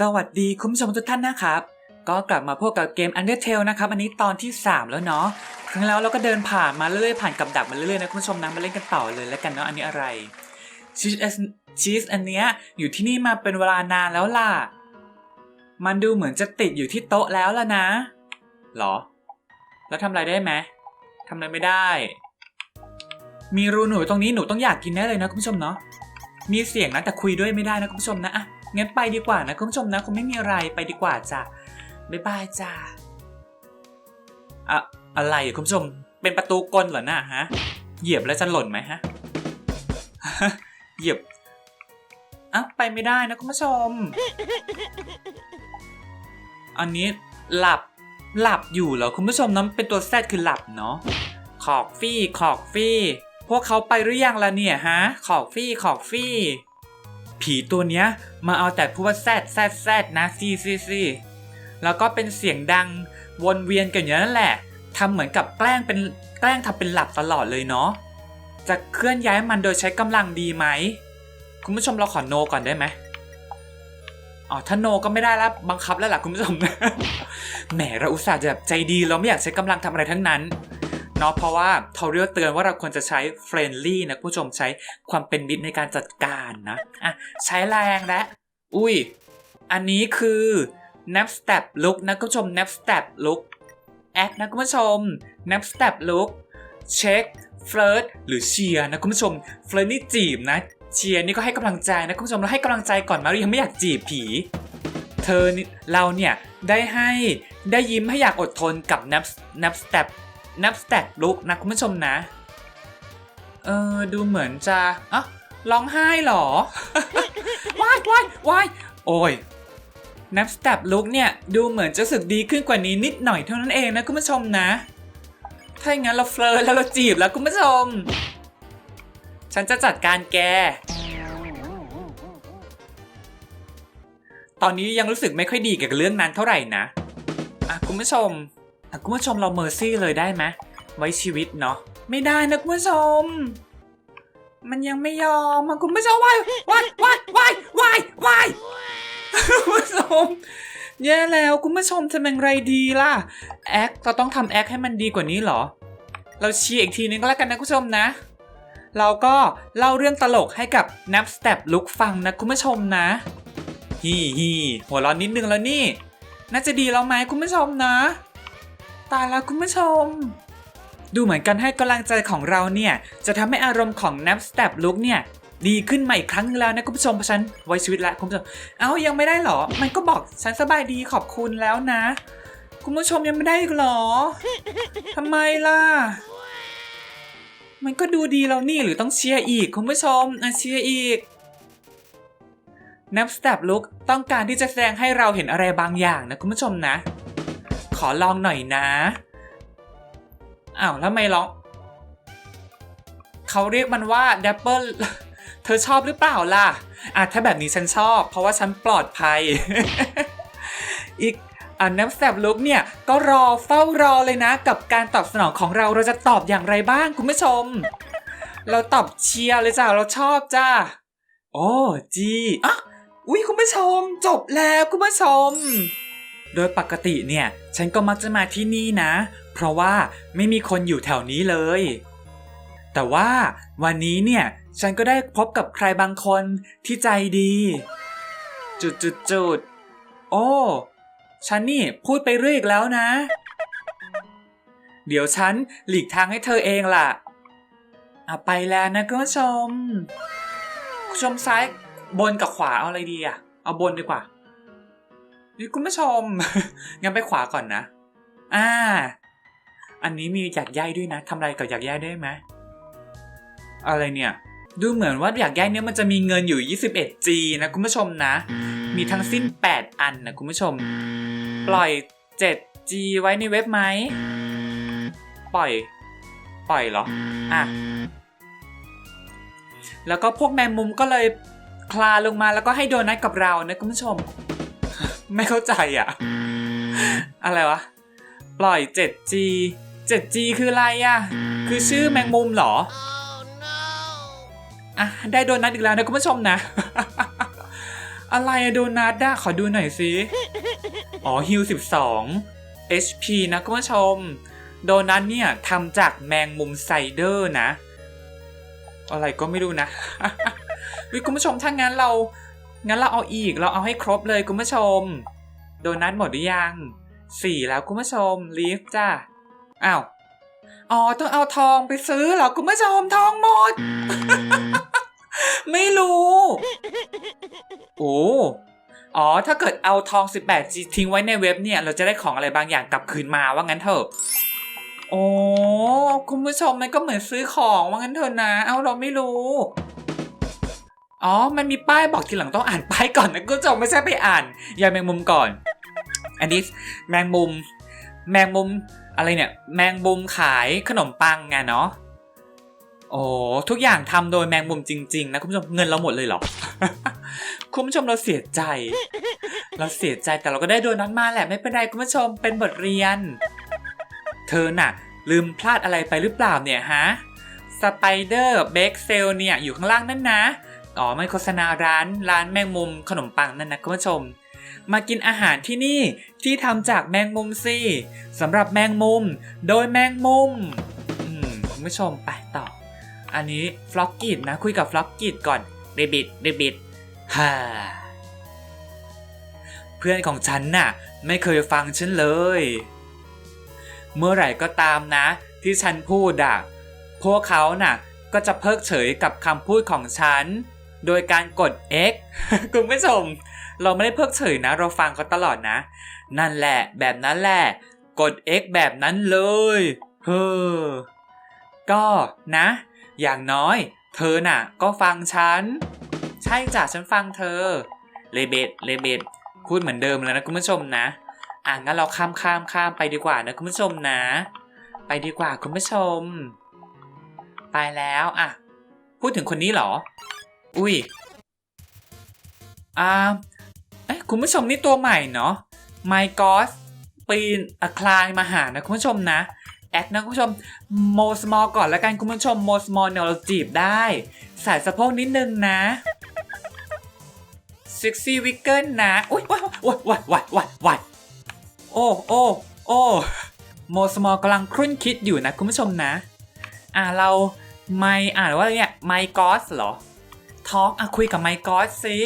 สวัสดีคุณผู้ชมทุกท่านนะครับ ก็กลับมาพบกับเกม Undertale นะครับ อันนี้ตอนที่ 3 แล้วเนาะครั้งแล้วเราก็เดินผ่านมาเรื่อยๆผ่านกับดักมาเรื่อยๆนะคุณผู้ชมนะมาเล่นกันต่อเลยแล้วกันเนาะอันนี้อะไรชีสชีสอันเนี้ยอยู่ที่นี่มาเป็นเวลานานแล้วล่ะ มันดูเหมือนจะติดอยู่ที่โต๊ะแล้วล่ะนะหรอ แล้วทำอะไรได้ไหมทำอะไรไม่ได้ มีรูหนูตรงนี้หนูต้องอยากกินแน่เลยนะคุณผู้ชมเนาะมีเสียงนะแต่คุยด้วยไม่ได้นะคุณผู้ชมนะอะ งั้นไปดีกว่านะคุณผู้ชมนะคงไม่มีอะไรไปดีกว่าจ้ะบ๊ายบายจ้าอะอะไรคุณผู้ชมเป็นประตูกลเหรอน่ะฮะ เหยียบแล้วจะหล่นไหมฮะเหยียบอะไปไม่ได้นะคุณผู้ชม อันนี้หลับหลับอยู่เหรอคุณผู้ชมน้ำเป็นตัวแซดคือหลับเนาะขอกฟี่ขอกฟี่ พวกเขาไปหรือยังล่ะเนี่ยฮะ ขอกฟี่ขอกฟี่ ผีตัวเนี้ยมาเอาแต่พูดว่าแซดแซดแซดนะซีซีซีแล้วก็เป็นเสียงดังวนเวียนกันอย่างนั้นแหละทำเหมือนกับแกล้งเป็นแกล้งทำเป็นหลับตลอดเลยเนาะ จะเคลื่อนย้ายมันโดยใช้กำลังดีไหม คุณผู้ชมเราขอโนก่อนได้ไหมอ๋อถ้าโนก็ไม่ได้แล้วบังคับแล้วล่ะคุณผู้ชม แหมเราอุตส่าห์จะแบบใจดีเราไม่อยากใช้กำลังทำอะไรทั้งนั้น เนาะเพราะว่าเขาเรียกเตือนว่าเราควรจะใช้เฟรนลี่นะผู้ชมใช้ความเป็นมิตรในการจัดการนะอะใช้แรงและ อุ้ย อันนี้คือ nap step look นะผู้ชม nap step look act นะคุณผู้ชม nap step look check flirt หรือเชียร์นะคุณผู้ชม flirt นี่จีบนะเชียร์นี่ก็ให้กำลังใจนะคุณผู้ชมเราให้กำลังใจก่อนมารายังไม่อยากจีบผี เธอนี่เราเนี่ยได้ให้ได้ยิ้มให้อยากอดทนกับ nap nap step นับสแต็กลุกนะคุณผู้ชมนะ เออดูเหมือนจะอะร้องไห้เหรอวายวายวายโอ้ยนับสเต็ปลุกเนี่ยดูเหมือนจะสึกดีขึ้นกว่านี้นิดหน่อยเท่านั้นเองนะคุณผู้ชมนะ ถ้าอย่างนั้นเราเฟลิร์แล้วเราจีบแล้วคุณผู้ชม ฉันจะจัดการแกตอนนี้ยังรู้สึกไม่ค่อยดีเกี่ยวกับเรื่องนั้นเท่าไหร่นะ อะคุณผู้ชม คุณผู้ชมเราเมอร์ซี่เลยได้ไหมไว้ชีวิตเนาะไม่ได้นะคุณผู้ชม มันยังไม่ยอมอะคุณผู้ชมวายวายวายวายวายวายคุณผู้ชมแย่แล้วคุณผู้ชมทำยังไงดีล่ะแอคเราต้องทำแอคให้มันดีกว่านี้เหรอ เราเชียร์อีกทีนึงก็แล้วกันนะคุณผู้ชมนะ เราก็เล่าเรื่องตลกให้กับนับสเต็ปลุกฟังนะคุณผู้ชมนะฮีฮีหัวร้อนนิดนึงแล้วนี่ น่าจะดีแล้วไหมคุณผู้ชมนะ ตายแล้วคุณผู้ชม ดูเหมือนกันให้กำลังใจของเราเนี่ย จะทำให้อารมณ์ของ Nap Step Look เนี่ย ดีขึ้นมาอีกครั้งนึงแล้วนะคุณผู้ชมเพราะฉันไว้ชีวิตล้วคุณผู้ชม เอ้ายังไม่ได้หรอ มันก็บอกฉันสบายดีขอบคุณแล้วนะ คุณผู้ชมยังไม่ได้อีกหรอทำไมล่ะ มันก็ดูดีแล้วนี่หรือต้องเชียร์อีกคุณผู้ชมอะเชียร์อีก Nap Step Look ต้องการที่จะแสดงให้เราเห็นอะไรบางอย่างนะคุณผู้ชมนะ ขอลองหน่อยนะอ้าวแล้วไม่ร้องเขาเรียกมันว่าดับเบิลเธอชอบหรือเปล่าล่ะอะถ้าแบบนี้ฉันชอบ เพราะว่าฉันปลอดภัย อีกอันน้ำแสบลุกเนี่ย ก็รอเฝ้ารอเลยนะ กับการตอบสนองของเราเราจะตอบอย่างไรบ้างคุณผู้ชม เราตอบเชียร์เลยจ้าเราชอบจ้าโอ้จีอะอุ้ยคุณผู้ชม จบแล้วคุณผู้ชม โดยปกติเนี่ย ฉันก็มักจะมาที่นี่นะ เพราะว่าไม่มีคนอยู่แถวนี้เลย แต่ว่าวันนี้เนี่ย ฉันก็ได้พบกับใครบางคนที่ใจดี จุดจุดจุดโอ้ ฉันนี่พูดไปเรื่อยอีกแล้วนะ เดี๋ยวฉันหลีกทางให้เธอเองล่ะอะไปแล้วนะคุณผู้ชม คุณผู้ชมซ้ายบนกับขวาเอาอะไรดีอะเอาบนดีกว่า นี่คุณผู้ชม งั้นไปขวาก่อนนะ อ่า อันนี้มีอยากย่ายด้วยนะทำอะไรกับอยากย่ายได้ไหมอะไรเนี่ย ดูเหมือนว่าอยากย่ายเนี่ยมันจะมีเงินอยู่ 21G นะคุณผู้ชมนะ มีทั้งสิ้น 8 อันนะคุณผู้ชม ปล่อย 7G ไว้ในเว็บไหม ปล่อย ปล่อยเหรอ อะ แล้วก็พวกแมงมุมก็เลยคลาลงมาแล้วก็ให้โดนัทกับเรานะคุณผู้ชม ไม่เข้าใจอะ อะไรวะ ปล่อย 7G 7G คืออะไรอะ คือชื่อแมงมุมเหรอ อะ ได้โดนัทอีกแล้วนะคุณผู้ชมนะ อะไรอะโดนัทด้าขอดูหน่อยสิ อ๋อฮิว12 HP นะคุณผู้ชม โดนัทเนี่ยทำจากแมงมุมไซเดอร์นะ อะไรก็ไม่รู้นะวิคุณผู้ชมถ้างั้นเรา งั้นเราเอาอีกเราเอาให้ครบเลยคุณผู้ชม โดนัทหมดหรือยังสี่แล้วคุณผู้ชมลีฟจ้าอ้าวอ๋อต้องเอาทองไปซื้อเหรอคุณผู้ชมทองหมด ไม่รู้โอ้อ๋อ ถ้าเกิดเอาทอง 18 G ทิ้งไว้ในเว็บเนี่ย เราจะได้ของอะไรบางอย่างกลับคืนมาว่างั้นเถอะ โอ้ คุณผู้ชมมันก็เหมือนซื้อของว่างั้นเถอะนะ เอาเราไม่รู้ อ๋อ มันมีป้ายบอกทีหลังต้องอ่านป้ายก่อนนะคุณผู้ชมไม่ใช่ไปอ่านยาแมงมุมก่อน อันนี้แมงมุม แมงมุมอะไรเนี่ย แมงมุมขายขนมปังไงเนาะโอ้ทุกอย่างทำโดยแมงมุมจริง ๆ นะคุณผู้ชมเงินเราหมดเลยเหรอคุณผู้ชมเราเสียใจ เราเสียใจแต่เราก็ได้โดนัทมาแหละไม่เป็นไรคุณผู้ชมเป็นบทเรียน เธอน่ะ ลืมพลาดอะไรไปหรือเปล่าเนี่ยฮะสไปเดอร์เบคเซลเนี่ยอยู่ข้างล่างนั่นนะ อ๋อไม่โฆษณาร้านร้านแมงมุมขนมปังนั่นนะคุณผู้ชม มากินอาหารที่นี่ที่ทำจากแมงมุมสิสำหรับแมงมุม โดยแมงมุมอืมคุณผู้ชมไปต่อ อันนี้ฟล็อกกิดนะคุยกับฟล็อกกิดก่อนเดบิดเดบิดฮ่าเพื่อนของฉันน่ะ ไม่เคยฟังฉันเลย เมื่อไหร่ก็ตามนะ ที่ฉันพูดอะพวกเขาน่ะก็จะเพิกเฉยกับคำพูดของฉัน โดยการกด X คุณผู้ชม เราไม่ได้เพิกเฉยนะ เราฟังเขาตลอดนะ นั่นแหละ แบบนั้นแหละ กด X แบบนั้นเลย เฮ้อ ก็นะ อย่างน้อย เธอน่ะ ก็ฟังฉัน ใช่จ้ะฉันฟังเธอ เลเบตเลเบตพูดเหมือนเดิมเลยนะคุณผู้ชมนะ อะงั้นเราข้ามข้ามข้ามไปดีกว่านะคุณผู้ชมนะ ไปดีกว่าคุณผู้ชม ไปแล้วอะ พูดถึงคนนี้เหรอ อุ้ยอ่าเอ้ยคุณผู้ชมนี่ตัวใหม่เนาะ My God ปีนอะคลายมาหานะคุณผู้ชมนะแอคนะคุณผู้ชมโมสมอลก่อนแล้วกันคุณผู้ชมโมสมอลเนี่ยเราจีบได้ใส่สะโพกนิดนึงนะซิกซี่วิกเกิลนะอุ้ยว้ายว้ายว้ายว้ายว้ายว้ายโอ้โอ้โอ้โมสมอลกำลังครุ่นคิดอยู่นะคุณผู้ชมนะ อ่าเราไม่อ่านว่าอะไรเนี่ยไมกอสเหรอ ทอล์กอะคุยกับไมค์กอสสิ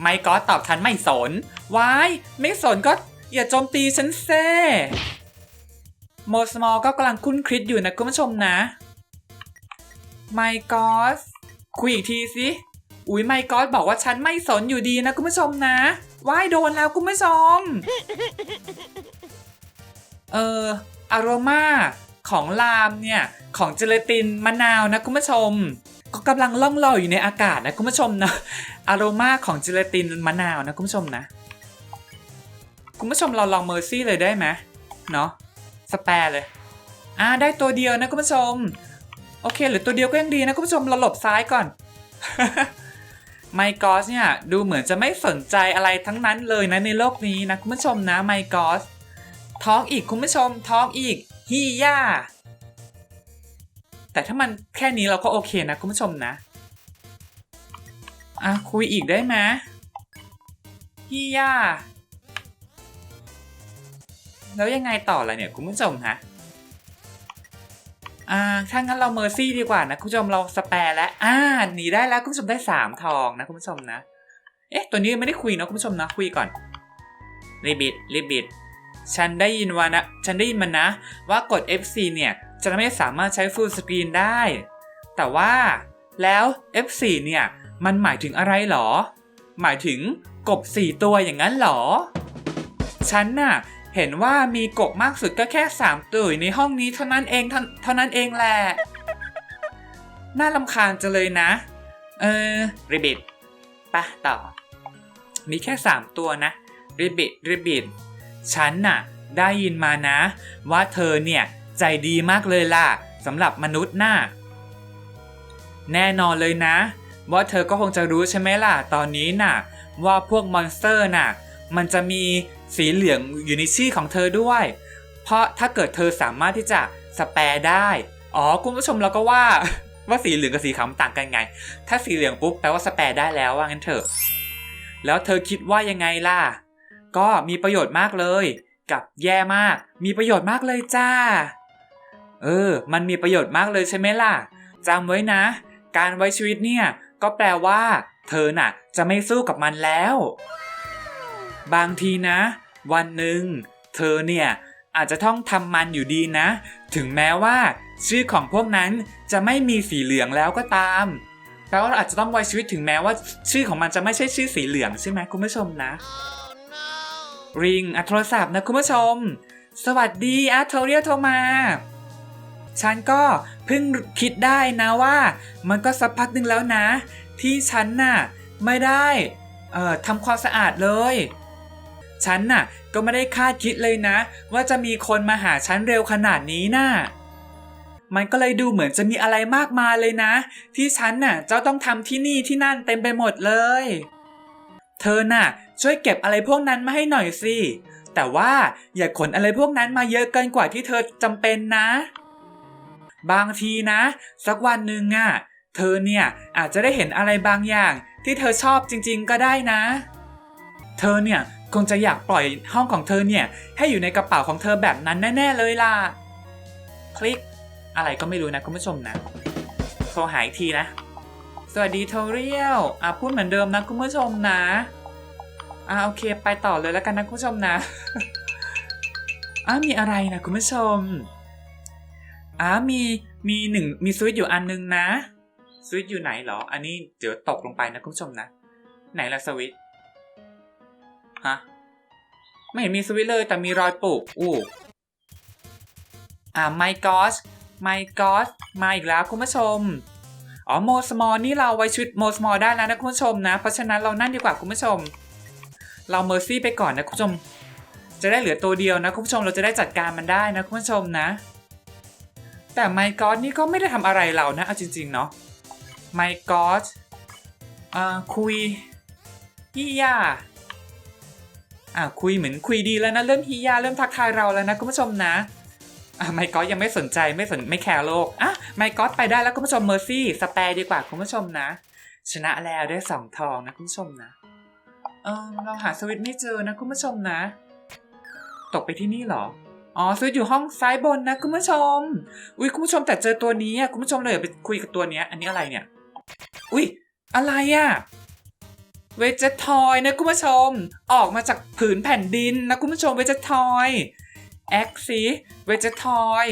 ไมค์กอสตอบฉันไม่สนวายไม่สนก็อย่าโจมตีฉันเซ่โมสมอลก็กำลังคุ้นคิดอยู่นะคุณผู้ชมนะไมค์กอสคุยอีกทีสิอุ้ยไมค์กอสบอกว่าฉันไม่สนอยู่ดีนะคุณผู้ชมนะว่ายโดนแล้วคุณผู้ชม เอออารมาของลามเนี่ย ของเจลาตินมะนาวนะคุณผู้ชม ก็กำลังล่องลอยอยู่ในอากาศนะคุณผู้ชมนะอารมาของเจลาตินมะนาวนะคุณผู้ชมนะ คุณผู้ชมเราลองเมอร์ซี่เลยได้ไหมเนาะสแปร์เลยอ่าได้ตัวเดียวนะคุณผู้ชม โอเคเหรือตัวเดียวก็ยังดีนะคุณผู้ชมเราหลบซ้ายก่อนไมกอสเนี่ยดูเหมือนจะไม่สนใจอะไรทั้งนั้นเลยนะในโลกนี้นะคุณผู้ชมนะไมกอสท้องอีกคุณผู้ชมท้องอีกฮีย่า แต่ถ้ามันแค่นี้เราก็โอเคนะคุณผู้ชมนะ อะคุยอีกได้ไหมฮีย่า แล้วยังไงต่อล่ะเนี่ยคุณผู้ชมฮะ อ่า ถ้างั้นเราเมอร์ซี่ดีกว่านะคุณผู้ชมเราสแปร์แล้ว อ่าหนีได้แล้วคุณผู้ชมได้สามทองนะคุณผู้ชมนะ เอ๊ะ ตัวนี้ไม่ได้คุยนะคุณผู้ชมนะคุยก่อนรีบิดรีบิดฉันได้ยินว่านะ ฉันได้ยินมันนะว่ากด F4 เนี่ย จะไม่สามารถใช้ Full Screen ได้ แต่ว่าแล้ว F4 เนี่ย มันหมายถึงอะไรหรอ หมายถึงกบ 4 ตัวอย่างนั้นหรอ ฉันน่ะ เห็นว่ามีกบมากสุดก็แค่ 3 ตัวในห้องนี้เท่านั้นเองเท่านั้นเองแหละ น่าลำคาญจังเลยนะ เออริบิดปะต่อ มีแค่ 3 ตัวนะริบิดริบิดฉันน่ะ ได้ยินมานะ ว่าเธอเนี่ย ใจดีมากเลยล่ะสำหรับมนุษย์น่ะแน่นอนเลยนะ ว่าเธอก็คงจะรู้ใช่ไหมล่ะตอนนี้น่ะ ว่าพวกมอนสเตอร์น่ะ มันจะมีสีเหลืองอยู่ในชื่อของเธอด้วย เพราะถ้าเกิดเธอสามารถที่จะสแปรได้ อ๋อคุณผู้ชมเราก็ว่าว่าสีเหลืองกับสีขาวต่างกันไง ถ้าสีเหลืองปุ๊บแปลว่าสแปรได้แล้วว่างั้นเถอะ แล้วเธอคิดว่ายังไงล่ะ ก็มีประโยชน์มากเลย กับแย่มาก มีประโยชน์มากเลยจ้า เออ มันมีประโยชน์มากเลยใช่ไหมล่ะจำไว้นะ การไว้ชีวิตเนี่ย ก็แปลว่า เธอน่ะ จะไม่สู้กับมันแล้ว บางทีนะ วันหนึ่ง เธอเนี่ย อาจจะต้องทำมันอยู่ดีนะ ถึงแม้ว่า ชื่อของพวกนั้นจะไม่มีสีเหลืองแล้วก็ตามแปลว่าเราอาจจะต้องไว้ชีวิตถึงแม้ว่า ชื่อของมันจะไม่ใช่ชื่อสีเหลืองใช่ไหมคุณผู้ชมนะ ริงอะโทรศัพท์นะคุณผู้ชม สวัสดีอะโทรเรียกโทรมา ฉันก็เพิ่งคิดได้นะว่า มันก็สักพักหนึ่งแล้วนะ ที่ฉันน่ะไม่ได้เอ่อทำความสะอาดเลย ฉันน่ะก็ไม่ได้คาดคิดเลยนะ ว่าจะมีคนมาหาฉันเร็วขนาดนี้น่ะมันก็เลยดูเหมือนจะมีอะไรมากมายเลยนะ ที่ฉันน่ะเจ้าต้องทำที่นี่ที่นั่นเต็มไปหมดเลย เธอน่ะ ช่วยเก็บอะไรพวกนั้นมาให้หน่อยสิแต่ว่าอย่าขนอะไรพวกนั้นมาเยอะเกินกว่าที่เธอจำเป็นนะ บางทีนะ สักวันหนึ่งอะ เธอเนี่ยอาจจะได้เห็นอะไรบางอย่าง ที่เธอชอบจริง ๆ ก็ได้นะ เธอเนี่ยคงจะอยากปล่อยห้องของเธอเนี่ย ให้อยู่ในกระเป๋าของเธอแบบนั้นแน่ๆเลยล่ะ คลิก อะไรก็ไม่รู้นะคุณผู้ชมนะ โทรหาอีกทีนะ สวัสดีโทเรียวอะพูดเหมือนเดิมนะคุณผู้ชมนะอะโอเค ไปต่อเลยแล้วกันนะคุณผู้ชมนะอะมีอะไรนะคุณผู้ชม อะมีมีหนึ่งมีสวิตช์อยู่อันนึงนะสวิตช์อยู่ไหนเหรอ อันนี้เดี๋ยวตกลงไปนะคุณผู้ชมนะ ไหนละสวิตช์ฮะไม่เห็นมีสวิตช์เลยแต่มีรอยปุกอู้อะ my gosh my gosh มาอีกแล้วคุณผู้ชมอ๋อโมสมอลนี่เราไว้ชุดโมสมอลได้แล้วนะคุณผู้ชมนะ เพราะฉะนั้นเรานั่นดีกว่าคุณผู้ชม เราเมอร์ซี่ไปก่อนนะคุณผู้ชม จะได้เหลือตัวเดียวนะคุณผู้ชมเราจะได้จัดการมันได้นะคุณผู้ชมนะ แต่ไมค์กอ d นี่ก็ไม่ได้ทำอะไรเรานะ เอาจริง ๆ เนาะไมกอ d อ่าคุยฮิยาอ่าคุยเหมือนคุยดีแล้วนะ เริ่มฮิยาเริ่มทักทายเราแล้วนะคุณผู้ชมนะอะไมกอ d ยังไม่สนใจไม่สนไม่แคร์โลกอะไมค์กอ d ไปได้แล้วคุณผู้ชมเมอร์ซี่สแปรดีกว่าคุณผู้ชมนะ ชนะแล้วได้สองทองนะคุณผู้ชมนะเออเราหาสวิตช์ไม่เจอนะคุณผู้ชมนะ ตกไปที่นี่เหรอ อ๋อสวิตช์อยู่ห้องซ้ายบนนะคุณผู้ชม อุ้ยคุณผู้ชมแต่เจอตัวนี้อะคุณผู้ชมเลยอย่าไปคุยกับตัวเนี้ย อันนี้อะไรเนี่ย อุ้ยอะไรอะเวจทอยนะคุณผู้ชม ออกมาจากผืนแผ่นดินนะคุณผู้ชมเวจทอยแอคซีเวจทอย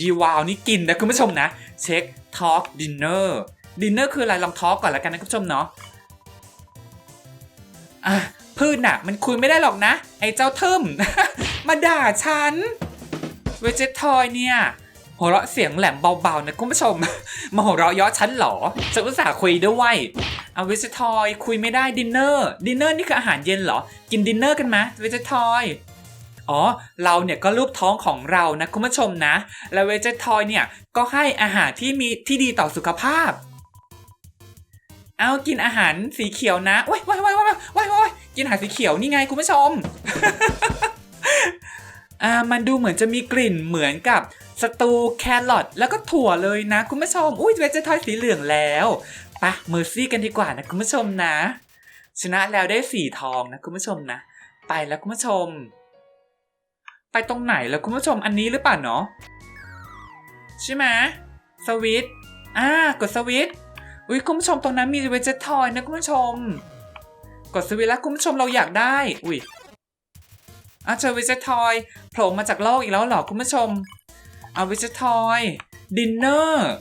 ดีวาวนี่กินนะคุณผู้ชมนะ เช็คทอล์กดินเนอร์ดินเนอร์คืออะไรลองทอล์กก่อนแล้วกันนะคุณผู้ชมเนาะอะพืชน่ะ มันคุยไม่ได้หรอกนะ ไอ้เจ้าทึม มาด่าฉันเวจทอยเนี่ยหัวเราะเสียงแหลมเบาๆนะคุณผู้ชม มาหัวเราะยาะฉันเหรอฉันอุตส่าห์คุยด้วยเอาเวจทอยคุยไม่ได้ดินเนอร์ดินเนอร์นี่คืออาหารเย็นเหรอ กินดินเนอร์กันไหมเวจทอยอ๋อ เราเนี่ยก็รูปท้องของเรานะคุณผู้ชมนะ แล้วเวจทอยเนี่ยก็ให้อาหารที่มีที่ดีต่อสุขภาพ เอากินอาหารสีเขียวนะว้ยว้ายว้ายว้ายว้ายว้ายกินอาหารสีเขียวนี่ไงคุณผู้ชม อ่ามันดูเหมือนจะมีกลิ่นเหมือนกับสตูแครอทแล้วก็ถั่วเลยนะ คุณผู้ชม อุ้ยเวจทอยสีเหลืองแล้วปะเมอร์ซี่กันดีกว่านะคุณผู้ชมนะ ชนะแล้วได้สีทองนะคุณผู้ชมนะ ไปแล้วคุณผู้ชม ไปตรงไหนแล้วคุณผู้ชมอันนี้หรือเปล่าเนาะใช่ไหมสวิตอ่ากดสวิตอุ้ยคุณผู้ชมตรงนั้นมีเวจทอยนะคุณผู้ชม กดสวิตแล้วคุณผู้ชมเราอยากได้ อุ้ย อะเจอเวจทอยโผล่มาจากโลกอีกแล้วเหรอคุณผู้ชมเอาเวจทอยดินเนอร์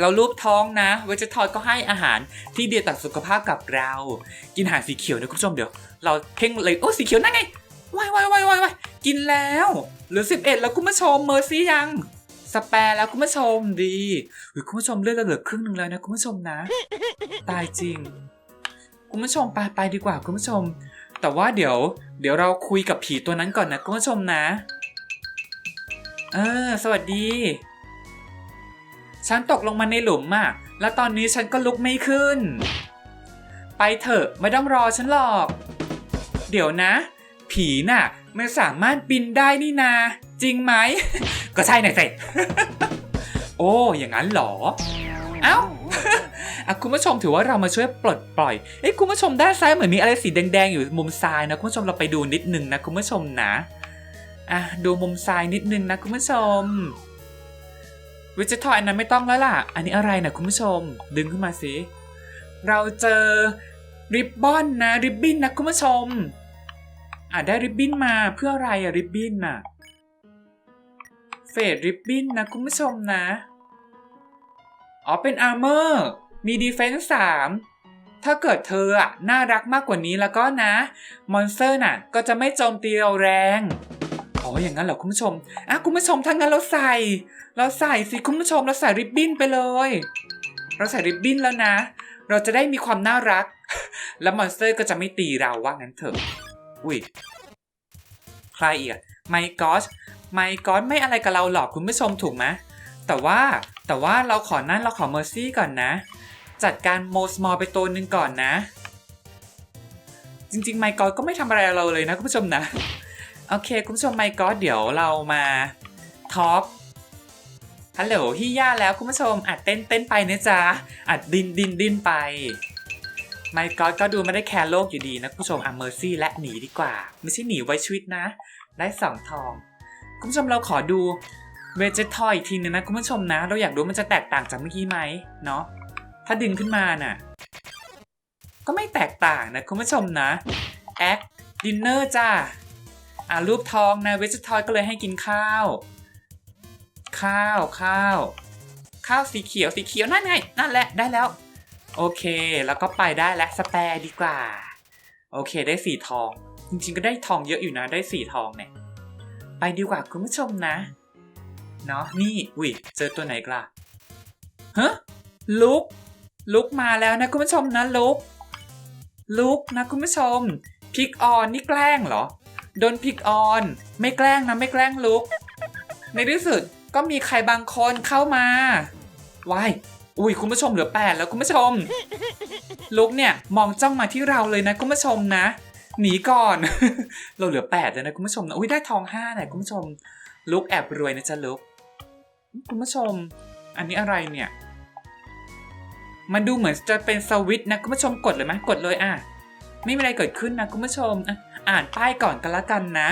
เรารูปท้องนะเวจทอยก็ให้อาหารที่ดีต่อสุขภาพกับเรา กินอาหารสีเขียวนะคุณผู้ชมเดี๋ยว เราเพ่งเลยโอ้สีเขียวนั่นไงวายวายวายวายวายกินแล้วเหลือสิบเอ็ดแล้วคุณผู้ชมเมอร์ซี่ยังสแปรแล้วคุณผู้ชมดีอุ๊ยคุณผู้ชมเลือดเราเหลือครึ่งหนึ่งแล้วนะคุณผู้ชมนะ ตายจริง คุณผู้ชมไปไปดีกว่าคุณผู้ชม แต่ว่าเดี๋ยว เดี๋ยวเราคุยกับผีตัวนั้นก่อนนะคุณผู้ชมนะ เออ สวัสดี ฉันตกลงมาในหลุมอะแล้วตอนนี้ฉันก็ลุกไม่ขึ้น ไปเถอะไม่ต้องรอฉันหรอก เดี๋ยวนะ ผีน่ะมันสามารถบินได้นี่นา จริงไหม ก็ใช่หน่อยสิโอ้ อย่างนั้นเหรอ เอ้า อะคุณผู้ชมถือว่าเรามาช่วยปลดปล่อยเอ้ยคุณผู้ชมด้านซ้ายเหมือนมีอะไรสีแดงๆอยู่มุมซ้ายนะคุณผู้ชมเราไปดูนิดนึงนะคุณผู้ชมนะอะดูมุมซ้ายนิดนึงนะคุณผู้ชมวิจิตรอันนั้นไม่ต้องแล้วล่ะ อันนี้อะไรนะคุณผู้ชม ดึงขึ้นมาสิเราเจอริบบอนนะริบบิ้นนะคุณผู้ชมอะได้ริบบิ้นมาเพื่ออะไรอะริบบิ้นน่ะเฟดริบบิ้นนะคุณผู้ชมนะ อ๋อเป็นอาร์เมอร์ มีดีเฟนส์สามถ้าเกิดเธออะน่ารักมากกว่านี้แล้วก็นะ มอนสเตอร์น่ะ ก็จะไม่โจมตีเราแรงอ๋ออย่างนั้นเหรอคุณผู้ชมอะคุณผู้ชมถ้างั้นเราใส่ เราใส่สิคุณผู้ชมเราใส่ริบบิ้นไปเลย เราใส่ริบบิ้นแล้วนะ เราจะได้มีความน่ารัก แล้วมอนสเตอร์ก็จะไม่ตีเราว่างั้นเถอะอุ้ยใครอีกไมกอสไมกอสไม่อะไรกับเราหรอกคุณผู้ชมถูกไหมแต่ว่าแต่ว่าเราขอนั่นเราขอเมอร์ซี่ก่อนนะ จัดการโมสมอลไปตัวหนึ่งก่อนนะ จริงๆไมกอสก็ไม่ทำอะไรเราเลยนะคุณผู้ชมนะ โอเค คุณผู้ชมไมกอสเดี๋ยวเรามาทอล์กฮัลโหลฮิย่าแล้วคุณผู้ชมอัดเต้นเต้นไปนะจ๊ะอัดดินดินดินไปไมกอดก็ดูไม่ได้แคร์โลกอยู่ดีนะคุณผู้ชมอะเมอร์ซี่และหนีดีกว่า ไม่ใช่หนีไว้ชีวิตนะ ได้สองทอง คุณผู้ชมเราขอดูเวจทอยอีกทีนึงนะคุณผู้ชมนะ เราอยากรู้มันจะแตกต่างจากเมื่อกี้ไหมเนาะ ถ้าดึงขึ้นมาน่ะ ก็ไม่แตกต่างนะคุณผู้ชมนะแอคดินเนอร์จ้าอะรูปทองนะเวจทอยก็เลยให้กินข้าว ข้าวข้าว ข้าวสีเขียวสีเขียวนั่นไงนั่นแหละได้แล้ว โอเค แล้วก็ไปได้และสแปรดีกว่า โอเคได้สี่ทอง จริงๆก็ได้ทองเยอะอยู่นะได้สี่ทองเนี่ยไปดีกว่าคุณผู้ชมนะเนาะนี่อุ้ยเจอตัวไหนกล่ะฮะลุก ลุกมาแล้วนะคุณผู้ชมนะลุกลุกนะคุณผู้ชมพิกออนนี่แกล้งเหรอโดนพิกออน ไม่แกล้งนะไม่แกล้งลุก ในที่สุดก็มีใครบางคนเข้ามาวายอุ้ยคุณผู้ชมเหลือแปดแล้วคุณผู้ชม ลุกเนี่ยมองจ้องมาที่เราเลยนะคุณผู้ชมนะ หนีก่อน เราเหลือแปดแล้วนะคุณผู้ชมนะอุ้ยได้ทองห้าเนี่ยคุณผู้ชม ลุกแอบรวยนะจ๊ะลุกคุณผู้ชม อันนี้อะไรเนี่ย มันดูเหมือนจะเป็นสวิตนะคุณผู้ชมกดเลยไหมกดเลยอะ ไม่มีอะไรเกิดขึ้นนะคุณผู้ชมอะอ่านป้ายก่อนกันละกันนะ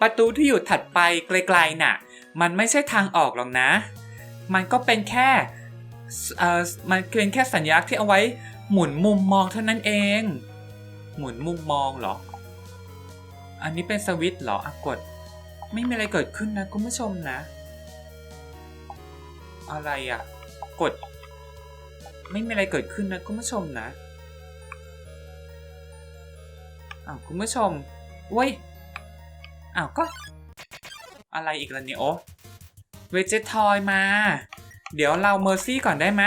ประตูที่อยู่ถัดไปไกลๆน่ะ มันไม่ใช่ทางออกหรอกนะ มันก็เป็นแค่เอ่อมันเป็นแค่สัญลักษณ์ที่เอาไว้หมุนมุมมองเท่านั้นเอง หมุนมุมมองเหรอ อันนี้เป็นสวิตช์เหรออะกด ไม่มีอะไรเกิดขึ้นนะคุณผู้ชมนะ อะไรอะ กด ไม่มีอะไรเกิดขึ้นนะคุณผู้ชมนะอ้าวคุณผู้ชมเว้ยอ้าวก็ อะไรอีกล่ะเนี่ยโอ้เวจทอยมา เดี๋ยวเราเมอร์ซี่ก่อนได้ไหม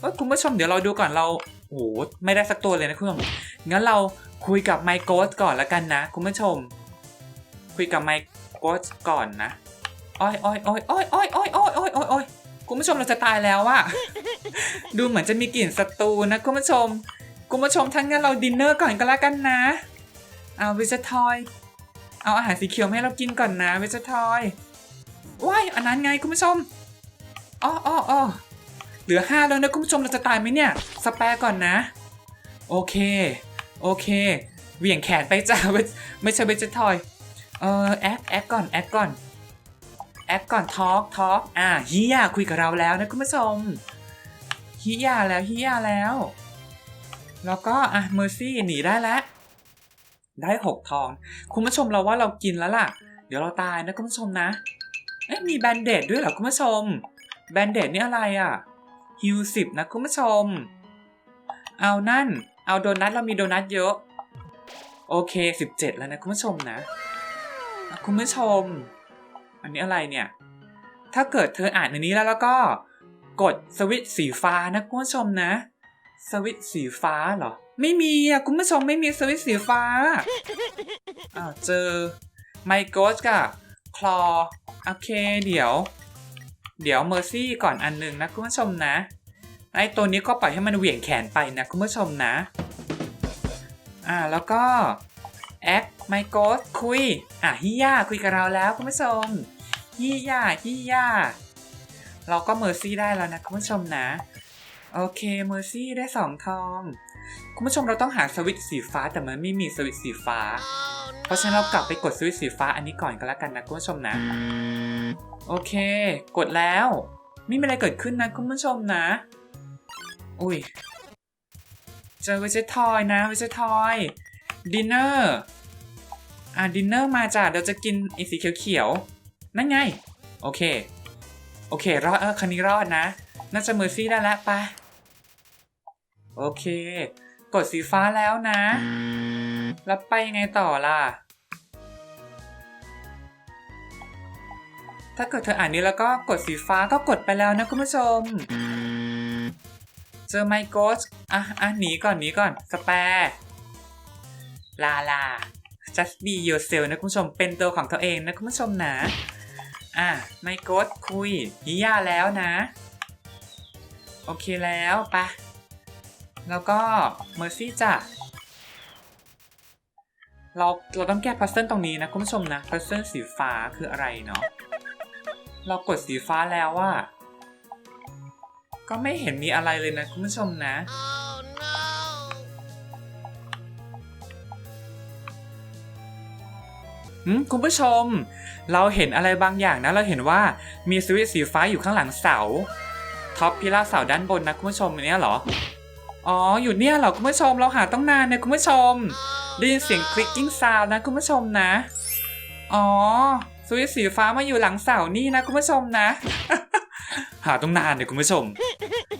เอ้ยคุณผู้ชมเดี๋ยวเราดูก่อนเราโอ้โหไม่ได้สักตัวเลยนะคุณผู้ชมงั้นเราคุยกับไมโกสก่อนละกันนะคุณผู้ชม คุยกับไมโกสก่อนนะอ้อยอ้อยอ้อยอ้อยอ้อยอ้อยอ้อยอ้อยอ้อยอ้อย คุณผู้ชมเราจะตายแล้วอะดูเหมือนจะมีกลิ่นศัตรูนะคุณผู้ชม คุณผู้ชมทั้งงั้นเราดินเนอร์ก่อนก็แล้วกันนะ เอาวิจทอย เอาอาหารสีเขียวให้เรากินก่อนนะวิจทอยว้ายอันนั้นไงคุณผู้ชมอ้ออ้อออเหลือห้าแล้วนะคุณผู้ชมเราจะตายไหมเนี่ยสแปร์ก่อนนะ โอเค โอเคเหวี่ยงแขนไปจ้าเวไม่ใช่วิจทอย เออแอคแอคก่อนแอคก่อน แอคก่อนทอล์กทอล์กอ่าฮิยาคุยกับเราแล้วนะคุณผู้ชมฮิยาแล้วฮิยาแล้ว แล้วก็อะเมอร์ซี่หนีได้แล้ว ได้หกทอง คุณผู้ชมเราว่าเรากินแล้วล่ะ เดี๋ยวเราตายนะคุณผู้ชมนะเอ๊ะมีแบนเดดด้วยเหรอคุณผู้ชม แบนเดดนี่อะไรอะฮิวสิบนะคุณผู้ชม เอานั่น เอาโดนัทเรามีโดนัทเยอะ โอเคสิบเจ็ดแล้วนะคุณผู้ชมนะ คุณผู้ชม อันนี้อะไรเนี่ย ถ้าเกิดเธออ่านอันนี้แล้วแล้วก็กดสวิตช์สีฟ้านะคุณผู้ชมนะ สวิตช์สีฟ้าเหรอ ไม่มีอะคุณผู้ชมไม่มีสวิตช์สีฟ้าอ้าวเจอไมโกสกับคลอโอเคเดี๋ยว เดี๋ยวเมอร์ซี่ก่อนอันหนึงนะคุณผู้ชมนะไอ้ตัวนี้ก็ปล่อยให้มันเหวี่ยงแขนไปนะคุณผู้ชมนะ อ่าแล้วก็ แอคไมโกสคุย อะฮิยาคุยกับเราแล้วคุณผู้ชมฮิยาฮิยาเราก็เมอร์ซี่ได้แล้วนะคุณผู้ชมนะ โอเคเมอร์ซี่ได้สองทอง คุณผู้ชมเราต้องหาสวิตสีฟ้าแต่มันไม่มีสวิตสีฟ้า เพราะฉะนั้นเรากลับไปกดสวิตสีฟ้าอันนี้ก่อนก็แล้วกันนะคุณผู้ชมนะ โอเค กดแล้วไม่มีอะไรเกิดขึ้นนะคุณผู้ชมนะ อุ้ยเจอวิจทอยนะวิจทอย ดินเนอร์อะดินเนอร์มาจ้ะเดี๋ยวจะกินไอ้สีเขียวๆนั่นไง โอเค โอเค รอดเออคันนี้รอดนะ น่าจะเมอร์ซี่ได้แล้วปะโอเค กดสีฟ้าแล้วนะ แล้วไปยังไงต่อล่ะ ถ้าเกิดเธออ่านนี้แล้วก็กดสีฟ้าก็กดไปแล้วนะคุณผู้ชม เจอไมโกสอะอะหนีก่อนหนีก่อนสแปร์ ลาลา just be yourself นะคุณผู้ชมเป็นตัวของตัวเองนะคุณผู้ชมนะ อะไมโกสคุยฮิยาแล้วนะ โอเคแล้วปะแล้วก็เมอร์ซี่จ้ะเราเราต้องแก้พัซเซิลตรงนี้นะคุณผู้ชมนะพัซเซิลสีฟ้าคืออะไรเนาะเรากดสีฟ้าแล้วว่า ก็ไม่เห็นมีอะไรเลยนะคุณผู้ชมนะหื คุณผู้ชม เราเห็นอะไรบางอย่างนะ เราเห็นว่ามีสวิตสีฟ้าอยู่ข้างหลังเสา ท็อปพิล่าเสาด้านบนนะคุณผู้ชมอันเนี้ยเหรอ อ๋อ อยู่เนี่ยเหรอคุณผู้ชม เราหาต้องนานเนี่ยคุณผู้ชม ได้ยินเสียงคลิกกิ้งซาวนะคุณผู้ชมนะ อ๋อ สวิตสีฟ้ามาอยู่หลังเสานี่นะคุณผู้ชมนะ หาต้องนานเนี่ยคุณผู้ชม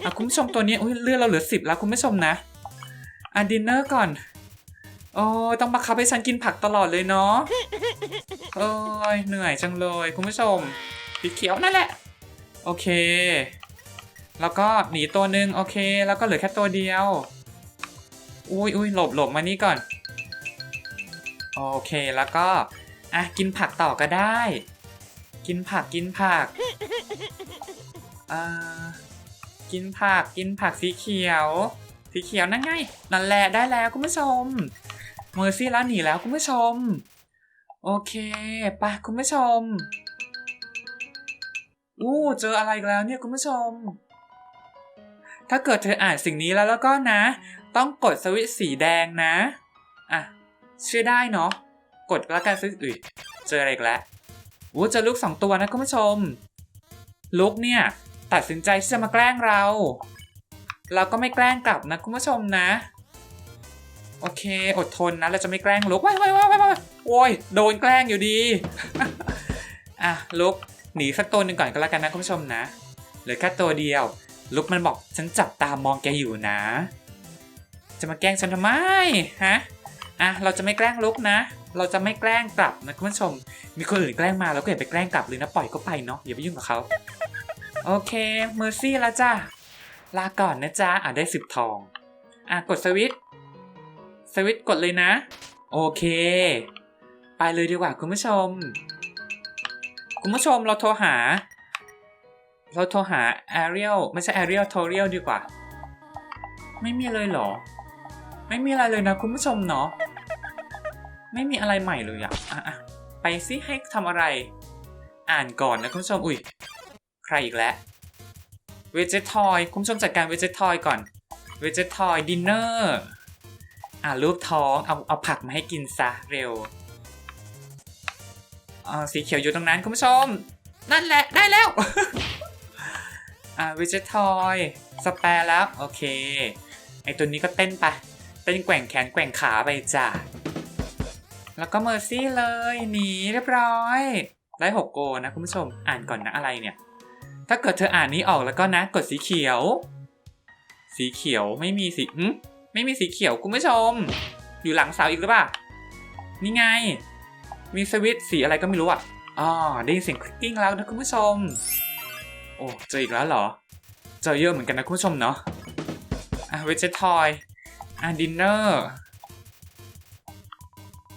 อะคุณผู้ชมตัวนี้อุ้ยเลือดเราเหลือสิบแล้วคุณผู้ชมนะอะดินเนอร์ก่อน โอ้ต้องบังคับให้ฉันกินผักตลอดเลยเนาะ โอ้ยเหนื่อยจังเลยคุณผู้ชมสีเขียวนั่นแหละ โอเค แล้วก็หนีตัวหนึ่งโอเค แล้วก็เหลือแค่ตัวเดียว อุ้ยอุ้ยหลบหลบมานี่ก่อน โอเคแล้วก็อะกินผักต่อก็ได้ กินผักกินผักอ่ากินผักกินผักสีเขียว สีเขียวนั่นไงนั่นแหละได้แล้วคุณผู้ชมเมอร์ซี่แล้วหนีแล้วคุณผู้ชม โอเคไปคุณผู้ชม อู้ เจออะไรอีกแล้วเนี่ยคุณผู้ชม ถ้าเกิดเธออ่านสิ่งนี้แล้วแล้วก็นะ ต้องกดสวิตช์สีแดงนะ อะเชื่อได้เนาะ กดแล้วกันซื้ออุ้ยเจออะไรอีกแล้วอู้เจอลูกสองตัวนะคุณผู้ชม ลูกเนี่ย ตัดสินใจที่จะมาแกล้งเรา เราก็ไม่แกล้งกลับนะคุณผู้ชมนะ โอเค อดทนนะ เราจะไม่แกล้งลุกว้ายว้ายว้ายว้าย โอ้ยโดนแกล้งอยู่ดี อะลุกหนีสักตัวหนึ่งก่อนก็แล้วกันนะคุณผู้ชมนะเหลือแค่ตัวเดียว ลุกมันบอกฉันจับตามองแกอยู่นะ จะมาแกล้งฉันทำไมฮะอะเราจะไม่แกล้งลุกนะ เราจะไม่แกล้งกลับนะคุณผู้ชม มีคนอื่นแกล้งมาเราก็อย่าไปแกล้งกลับเลยนะปล่อยก็ไปเนาะอย่าไปยุ่งกับเขาโอเคเมอร์ซี่แล้วจ้าลาก่อนนะจ๊ะอะได้สิบทอง อะกดสวิตสวิตกดเลยนะ โอเค ไปเลยดีกว่าคุณผู้ชม คุณผู้ชมเราโทรหา เราโทรหา Ariel ไม่ใช่ Ariel โทรเรียลดีกว่า ไม่มีเลยเหรอ ไม่มีอะไรเลยนะคุณผู้ชมเนาะไม่มีอะไรใหม่เลยอะอะอะไปซิให้ทำอะไร อ่านก่อนนะคุณผู้ชม อุ้ย ใครอีกแล้วเวจทอยคุณผู้ชมจัดการเวจทอยก่อนเวจทอยดินเนอร์อ่ารูปท้องเอาเอาผักมาให้กินซะเร็ว อ่าสีเขียวอยู่ตรงนั้นคุณผู้ชม นั่นแหละได้แล้ว อ่าเวจทอยสแปร์แล้ว โอเค ไอตัวนี้ก็เต้นไป เต้นแกว่งแขนแกว่งขาไปจ้ะ แล้วก็เมอร์ซี่เลยหนีเรียบร้อย ได้หกโกนะคุณผู้ชม อ่านก่อนนะอะไรเนี่ย ถ้าเกิดเธออ่านนี้ออกแล้วก็นะ กดสีเขียว สีเขียวไม่มีสีหึไม่มีสีเขียวคุณผู้ชม อยู่หลังเสาอีกหรือเปล่า นี่ไง มีสวิตสีอะไรก็ไม่รู้อะอ๋อได้ยินเสียงคลิกกิ้งแล้วนะคุณผู้ชม โอ้เจออีกแล้วเหรอ เจอเยอะเหมือนกันนะคุณผู้ชมเนาะอะเวจทอยอะดินเนอร์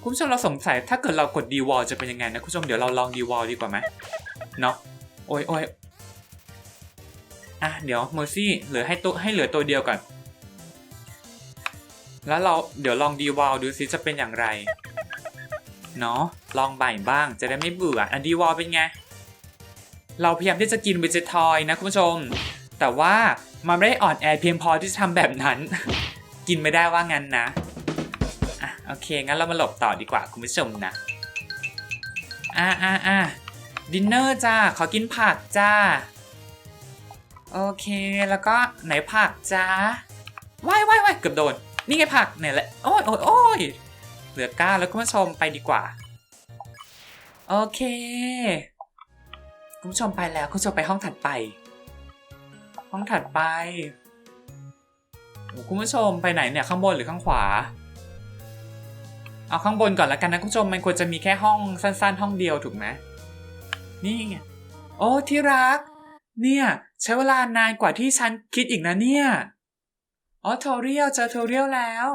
คุณผู้ชมเราสงสัยถ้าเกิดเรากดดีวอลจะเป็นยังไงนะคุณผู้ชมเดี๋ยวเราลองดีวอลดีกว่าไหมเนาะโอ้ยโอ้ยอะเดี๋ยวเมอร์ซี่เหลือให้ตัวให้เหลือตัวเดียวก่อน แล้วเราเดี๋ยวลองดีวอลดูซิจะเป็นอย่างไร เนาะลองใบ่บ้างจะได้ไม่เบื่ออะดีวอลเป็นไง เราพยายามที่จะกินเวจทอยนะคุณผู้ชม แต่ว่ามันไม่ได้อ่อนแอเพียงพอที่จะทำแบบนั้น กินไม่ได้ว่างั้นนะอะโอเค งั้นเรามาหลบต่อดีกว่าคุณผู้ชมนะอะอะอะดินเนอร์จ้าขอกินผักจ้า โอเคแล้วก็ไหนผักจ้าว้ายว้ายว้ายเกือบโดน นี่ไงผักเนี่ยแหละ โอ้ยโอ้ยโอ้ย เหลือเก้าแล้วคุณผู้ชมไปดีกว่า โอเค คุณผู้ชมไปแล้วคุณผู้ชมไปห้องถัดไป ห้องถัดไปคุณผู้ชมไปไหนเนี่ยข้างบนหรือข้างขวา เอาข้างบนก่อนแล้วกันนะคุณผู้ชมมันควรจะมีแค่ห้องสั้น ๆ ห้องเดียวถูกไหมนี่ไงโอ้ที่รัก เนี่ยใช้เวลานานกว่าที่ฉันคิดอีกนะเนี่ยอ๋อโทเรียลเจอโทเรียลแล้ว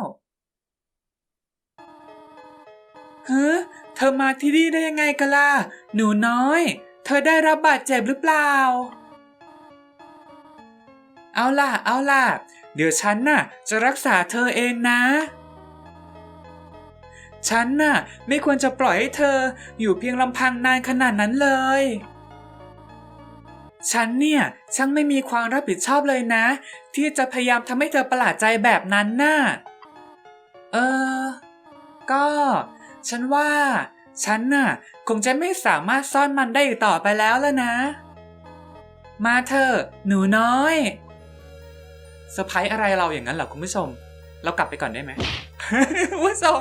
เฮ้เธอมาที่นี่ได้ยังไงกันล่ะ หนูน้อย เธอได้รับบาดเจ็บหรือเปล่า เอาล่ะ เอาล่ะ เดี๋ยวฉันน่ะ จะรักษาเธอเองนะ ฉันน่ะ ไม่ควรจะปล่อยให้เธออยู่เพียงลำพังนานขนาดนั้นเลย ฉันเนี่ยช่างไม่มีความรับผิดชอบเลยนะ ที่จะพยายามทำให้เธอประหลาดใจแบบนั้นน่ะ เออ ก็ ฉันว่า ฉันน่ะ คงจะไม่สามารถซ่อนมันได้อีกต่อไปแล้วแล้วนะ มาเถอะหนูน้อยเซอร์ไพรส์อะไรเราอย่างนั้นเหรอคุณผู้ชม เรากลับไปก่อนได้ไหมคุณผู้ชม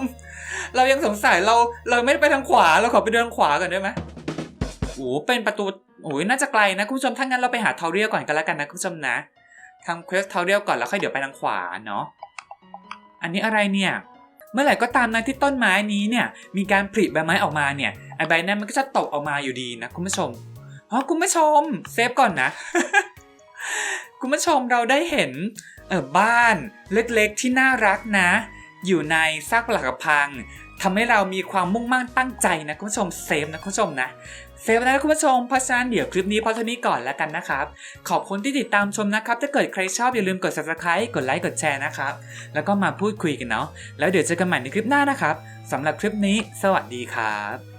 เรายังสงสัยเราเราไม่ได้ไปทางขวาเราขอไปเดินขวาก่อนได้ไหมโอ้เป็นประตูโอ้ยน่าจะไกลนะคุณผู้ชมถ้างั้นเราไปหาเทาเรียก่อนกันแล้วกันนะคุณผู้ชมนะทำเควสเทาเรียก่อนแล้วค่อยเดี๋ยวไปทางขวาเนาะอันนี้อะไรเนี่ย มื่อไหร่ก็ตามนะที่ต้นไม้นี้เนี่ย มีการผลิใบไม้ออกมาเนี่ยไอใบนั้นมันก็จะตกออกมาอยู่ดีนะคุณผู้ชมอ๋อคุณผู้ชมเซฟก่อนนะ คุณผู้ชมเราได้เห็นเออบ้านเล็กๆที่น่ารักนะ อยู่ในซากปลักพังทำให้เรามีความมุ่งมั่นตั้งใจนะคุณผู้ชมเซฟนะคุณผู้ชมนะ เซฟนะคุณผู้ชมเพราะฉะนั้นเดี๋ยวคลิปนี้พอเท่านี้ก่อนแล้วกันนะครับ ขอบคุณที่ติดตามชมนะครับ ถ้าเกิดใครชอบอย่าลืมกด subscribe กดไลค์กดแชร์นะครับ แล้วก็มาพูดคุยกันเนาะแล้วเดี๋ยวเจอกันใหม่ในคลิปหน้านะครับสำหรับคลิปนี้ สวัสดีครับ